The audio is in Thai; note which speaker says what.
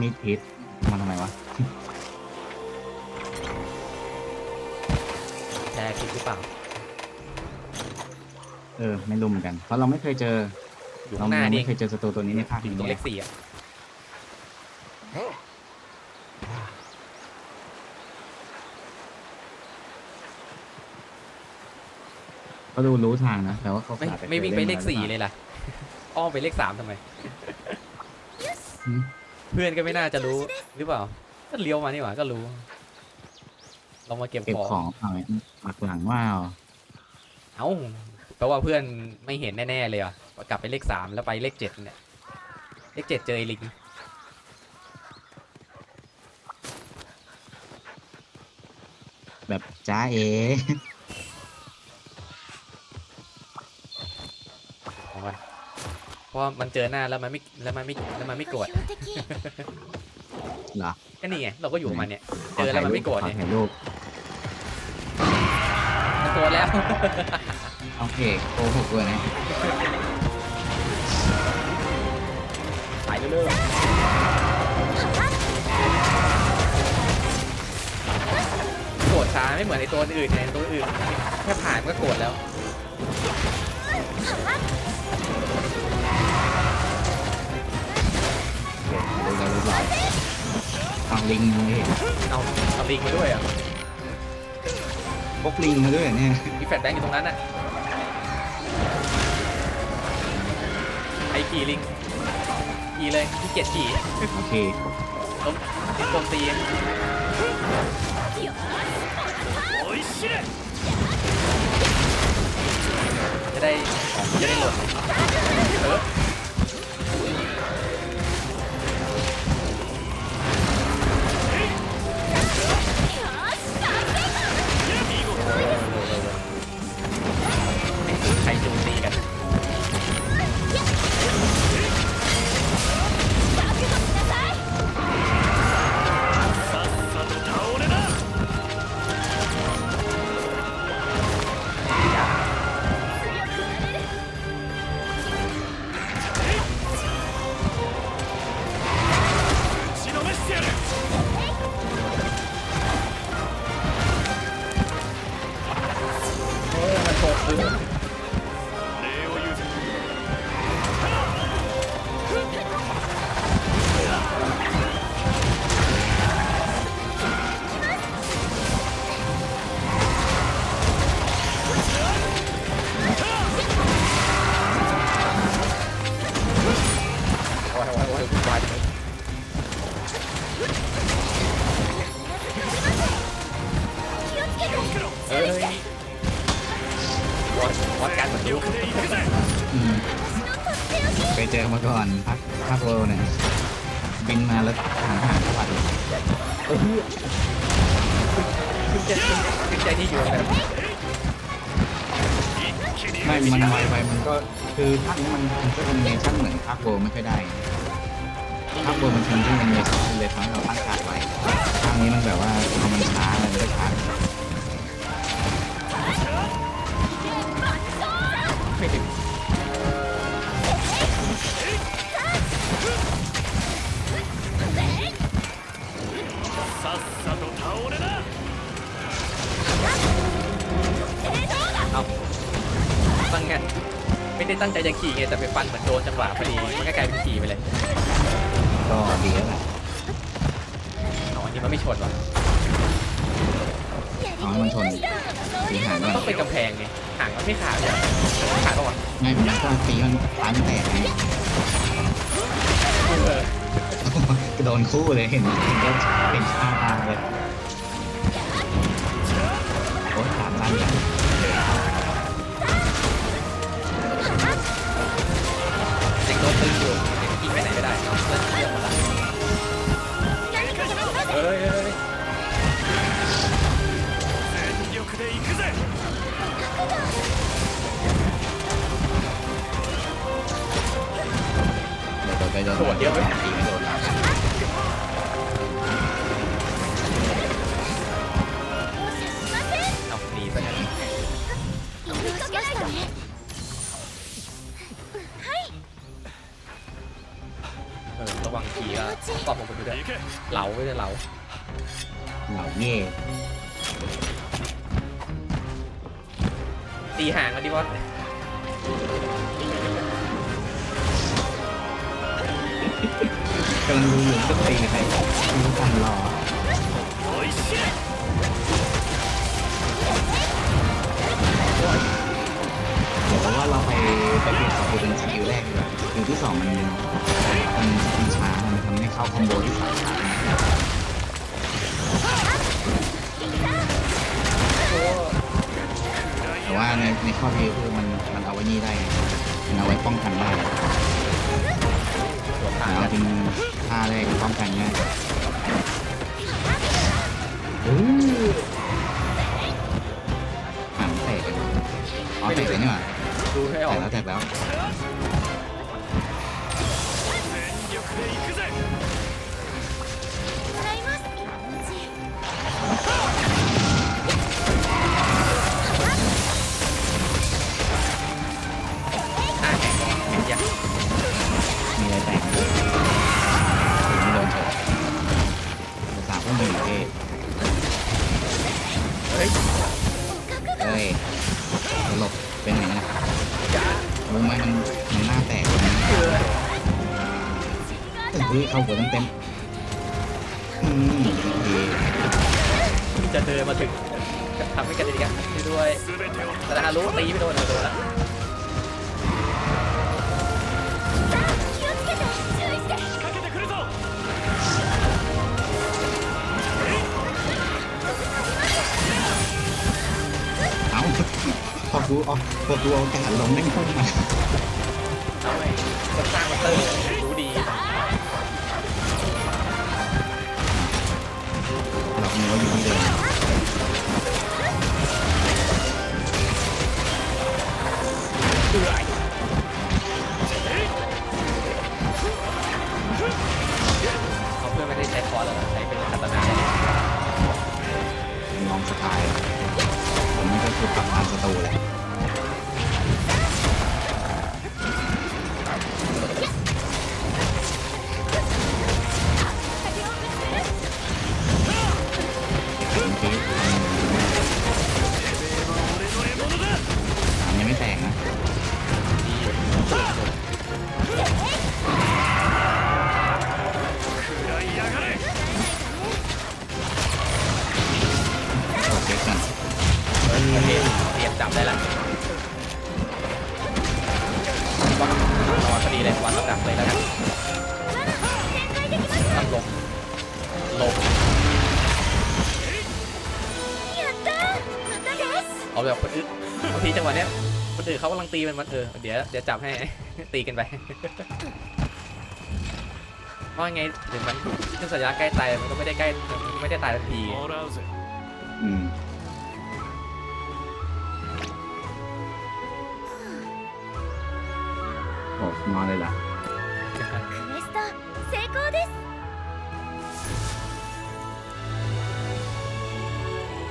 Speaker 1: มีดพิษมาทำไมวะ
Speaker 2: แชร์คลิปหรือเปล่า
Speaker 1: เออไม่รู้เหมือนกัน เพราะเราไม่เคยเจอ
Speaker 2: อยู่
Speaker 1: เรา
Speaker 2: ข้างหน้านี่
Speaker 1: ไม่เคยเจอศัตรูตัวนี้ในภาค
Speaker 2: อยู่
Speaker 1: นี้
Speaker 2: ตรงเลขสี่อะ
Speaker 1: ก็ดูรู้ทางนะแต่ว่าเขา
Speaker 2: ไม่
Speaker 1: ขาด
Speaker 2: ไม่วิ่งไปเลขสี่
Speaker 1: ย
Speaker 2: เลยล่ะ อ้อมไปเลขสามทำไม
Speaker 1: หืม
Speaker 2: เพื่อนก็ไม่น่าจะรู้หรือเปล่า ก็เลี้ยวมานี่หว่าก็รู้ลองมาเก็บ
Speaker 1: เก็บ
Speaker 2: ของ
Speaker 1: ของเอาไว้หลักหลังว่าเอา
Speaker 2: เอ้าแปลว่าเพื่อนไม่เห็นแน่ๆเลยอะกลับไปเลขสามแล้วไปเลขเจ็ดเนี่ยเลขเจ็ดเจอไอ้ลิง
Speaker 1: แบบจ้าเอ
Speaker 2: ราะว่ามันเจอหน้าแล้วมันไม่แล้วมันไม่แล้วมันไม่โกรธ
Speaker 1: เหรอ
Speaker 2: ก็นี่ไงเราก็อยู่กับมันเนี่ยเจอแล้วมันไม่โกรธ
Speaker 1: ขอ
Speaker 2: เนี่ย
Speaker 1: ถ่ายรูป
Speaker 2: มันโกรธแล้ว
Speaker 1: โอเคโกหกด้วยนะ
Speaker 2: ถ่ายเรื่อยๆโกรธช้าไม่เหมือนไอตัวอื่นไงตัวอื่นแค่ผ่านมันก็โกรธแล้ว
Speaker 1: รียบร้อยเอาลิงมาดิ
Speaker 2: เอาเอาลิงมาด้วยอะ
Speaker 1: พกลิงมาด้วยเหรอเนี่ย
Speaker 2: มีแฟลชแบงค์อยู่ตรงนั้นอะไอขี่ลิงขี่เลยที่เกียจขี่
Speaker 1: โอเค
Speaker 2: ล้มโจมตีจะได้ของจะได้หล่น
Speaker 1: พักพักโลเนี่ยบินมาแล้วหางหางสวัสด
Speaker 2: ขึ้นใจขึ้นใจที่อยู่เลย
Speaker 1: ไม่มันไวไปมันก็คือภาคนี้มันมันก็เป็นเนชั่นเหมือนภาคโลไม่ค่อยได้ภาคโลมันทำที่มันเนชั่นเลยทำให้เราตั้งการไว้ภาคนี้มันแบบว่าพอมันช้ามันก็ช้า
Speaker 2: ไม่ถึง
Speaker 3: さっさと倒れな
Speaker 2: ตั้งไงไม่ได้ตั้งใจจะขี่ไงแต่ไปฟันเหมือนโดนจังหวะพอดีมันก็กลายเป็นขี่ไปเลย
Speaker 1: ก็ดีแล้วแหละ
Speaker 2: เอาอันนี้มันไม่ชนวะ
Speaker 1: เอาให้มันชนตีหางก่อน
Speaker 2: ต้องเป็นกำแพงไงห่างมันไม่ขาดเลยขาดปะวะ
Speaker 1: ไม่มันก็ตีมันตายมันแตกไง
Speaker 2: เออ
Speaker 1: ก็โดนคู่เลยเห็นเห็นก็เป็นชาตาเลยโอ้ยสามล้า
Speaker 2: น เดี๋ยวไปหน่อยไม่โดนเอาหนีไปนะเออ
Speaker 3: ระวัง
Speaker 1: ทีก็ตอบผมไปด้วย
Speaker 2: เหลาไม่ใช่เหลา
Speaker 1: เหลาเงี้ย
Speaker 2: ตีห่างกันดีวะ
Speaker 1: กำลังดูอยู่ก็ตีใครทิ้งทันรอบอกว่าเราไปไปเปลี่ยนสกิลเป็นสกิลแรกดีกว่าสกิลที่สองมันมันสกิลช้ามันทำให้เข้าคอมโบที่สามช้าแต่ว่าในในข้อดีคือมันมันเอาไว้นี่ได้มันเอาไว้ป้องกันได้
Speaker 2: สวนทาง
Speaker 1: เอา
Speaker 2: กัน
Speaker 1: จริงท่าแรกป้องกันง่ายอู้็นไงรู้ไหมมันมันหน้าแตกเลยนะ
Speaker 2: แต่
Speaker 1: เฮ้ยเข้าหัวเต็มๆเคที่
Speaker 2: จะเดินมาถึงทำให้กันดีกันด้วยแต่ถ้ารู้ตีไม่โดนโดนละ
Speaker 3: เอา
Speaker 1: เอดูออกเปิดดูอากาศลมไม่เข้ามา
Speaker 2: เอไงคนสร้างมาเตอร์รู้ดี
Speaker 1: หลับเนื้ออยู่เหมื
Speaker 2: เดิ
Speaker 1: มเอื่
Speaker 2: อย เอาแบบคนอื่นบางทีจังหวะเนี้ยคนอื่นเขากำลังตีมันมันเออเดี๋ยวเดี๋ยวจับให้ ตีกันไปว่าไงถึงมันขึ้นสัญญาใกล้ตายมันก็ไม่ได้ใกล้มันก็ไม่ได้ตายทันที
Speaker 3: もらうぜ
Speaker 1: อืมโอ้นอนเลยล่ะ
Speaker 4: クエスト成功です